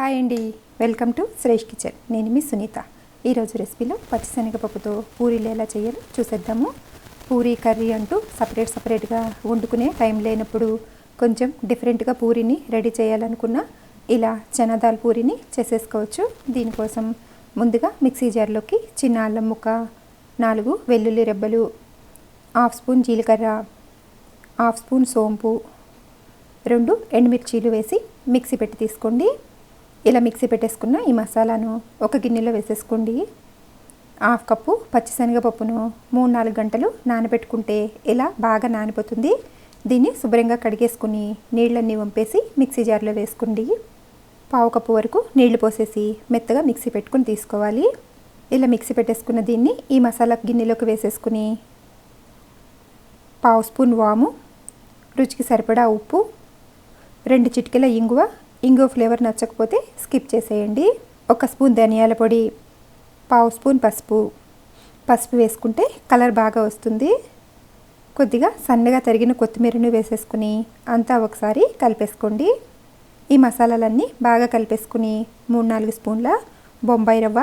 Hi అండి. Welcome to Shresh kitchen. నేను మీ సునీత. ఈరోజు రెసిపీలో పచ్చిశనగపప్పుతో పూరీలు ఎలా చేయాలో చూసేద్దాము. పూరీ కర్రీ అంటూ సపరేట్ సపరేట్గా వండుకునే టైం లేనప్పుడు కొంచెం డిఫరెంట్గా పూరీని రెడీ చేయాలనుకున్న ఇలా చనాదాల్ పూరీని చేసేసుకోవచ్చు. దీనికోసం ముందుగా మిక్సీ జార్లోకి చిన్న అల్లం ముక్క నాలుగు వెల్లుల్లి రెబ్బలు హాఫ్ స్పూన్ జీలకర్ర హాఫ్ స్పూన్ సోంపు రెండు ఎండుమిర్చీలు వేసి మిక్సీ పెట్టి తీసుకోండి. ఇలా మిక్సీ పెట్టేసుకున్న ఈ మసాలాను ఒక గిన్నెలో వేసేసుకోండి. హాఫ్ కప్పు పచ్చిశనగపప్పును మూడు నాలుగు గంటలు నానబెట్టుకుంటే ఇలా బాగా నానిపోతుంది. దీన్ని శుభ్రంగా కడిగేసుకుని నీళ్ళన్నీ వంపేసి మిక్సీ జార్లో వేసుకోండి. పావు కప్పు వరకు నీళ్ళు పోసేసి మెత్తగా మిక్సీ పెట్టుకుని తీసుకోవాలి. ఇలా మిక్సీ పెట్టేసుకున్న దీన్ని ఈ మసాలా గిన్నెలోకి వేసేసుకుని పావు స్పూన్ వాము రుచికి సరిపడా ఉప్పు రెండు చిటికెల ఇంగువ ఇంగువ ఫ్లేవర్ నచ్చకపోతే స్కిప్ చేసేయండి. ఒక స్పూన్ ధనియాల పొడి పావు స్పూన్ పసుపు. పసుపు వేసుకుంటే కలర్ బాగా వస్తుంది. కొద్దిగా సన్నగా తరిగిన కొత్తిమీరను వేసేసుకుని అంతా ఒకసారి కలిపేసుకోండి. ఈ మసాలాలన్నీ బాగా కలిపేసుకుని మూడు నాలుగు స్పూన్ల బొంబాయి రవ్వ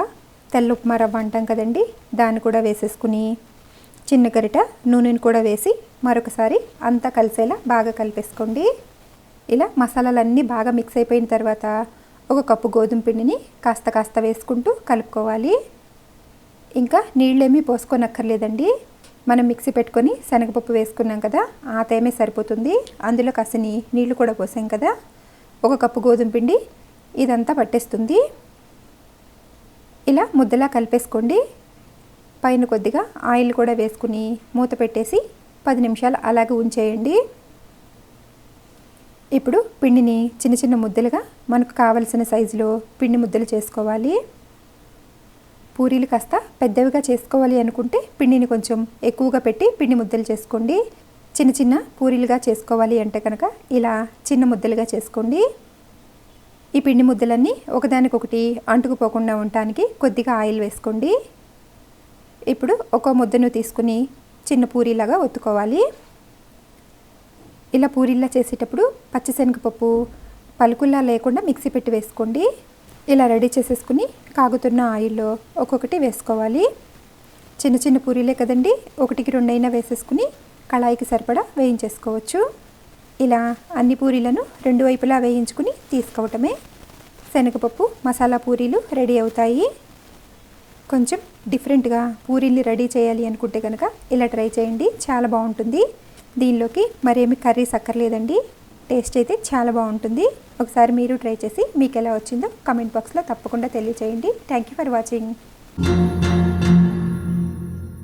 తెల్ల ఉప్మా రవ్వ అంటాం కదండి దాన్ని కూడా వేసేసుకుని చిన్న గరిట నూనెను కూడా వేసి మరొకసారి అంతా కలిసేలా బాగా కలిపేసుకోండి. ఇలా మసాలాలన్నీ బాగా మిక్స్ అయిపోయిన తర్వాత ఒక కప్పు గోధుమ పిండిని కాస్త కాస్త వేసుకుంటూ కలుపుకోవాలి. ఇంకా నీళ్ళేమీ పోసుకోనక్కర్లేదండి. మనం మిక్సీ పెట్టుకొని శనగపప్పు వేసుకున్నాం కదా ఆ తేమే సరిపోతుంది. అందులో కాసిని నీళ్ళు కూడా పోసాం కదా. ఒక కప్పు గోధుమ పిండి ఇదంతా పట్టేస్తుంది. ఇలా ముద్దలా కలిపేసుకోండి. పైన కొద్దిగా ఆయిల్ కూడా వేసుకుని మూత పెట్టేసి పది నిమిషాలు అలాగే ఉంచేయండి. ఇప్పుడు పిండిని చిన్న చిన్న ముద్దలుగా మనకు కావలసిన సైజులో పిండి ముద్దలు చేసుకోవాలి. పూరీలు కాస్త పెద్దవిగా చేసుకోవాలి అనుకుంటే పిండిని కొంచెం ఎక్కువగా పెట్టి పిండి ముద్దలు చేసుకోండి. చిన్న చిన్న పూరీలుగా చేసుకోవాలి అంటే కనుక ఇలా చిన్న ముద్దలుగా చేసుకోండి. ఈ పిండి ముద్దలన్నీ ఒకదానికొకటి అంటుకుపోకుండా ఉండటానికి కొద్దిగా ఆయిల్ వేసుకోండి. ఇప్పుడు ఒక ముద్దను తీసుకుని చిన్న పూరీలాగా ఒత్తుకోవాలి. ఇలా పూరీలా చేసేటప్పుడు పచ్చిశనగపప్పు పలుకుల్లా లేకుండా మిక్సీ పెట్టి వేసుకోండి. ఇలా రెడీ చేసేసుకుని కాగుతున్న ఆయిల్లో ఒక్కొక్కటి వేసుకోవాలి. చిన్న చిన్న పూరీలే కదండి. ఒకటికి రెండైనా వేసేసుకుని కళాయికి సరిపడా వేయించేసుకోవచ్చు. ఇలా అన్ని పూరీలను రెండు వైపులా వేయించుకుని తీసుకోవటమే. శనగపప్పు మసాలా పూరీలు రెడీ అవుతాయి. కొంచెం డిఫరెంట్గా పూరీలు రెడీ చేయాలి అనుకుంటే కనుక ఇలా ట్రై చేయండి. చాలా బాగుంటుంది. దీనిలోకి మరేమి కర్రీస్ అక్కర్లేదండి టేస్ట్ అయితే చాలా బాగుంటుంది. ఒకసారి మీరు ట్రై చేసి మీకు ఎలా వచ్చిందో కమెంట్ బాక్స్లో తప్పకుండా తెలియచేయండి. Thank you for watching.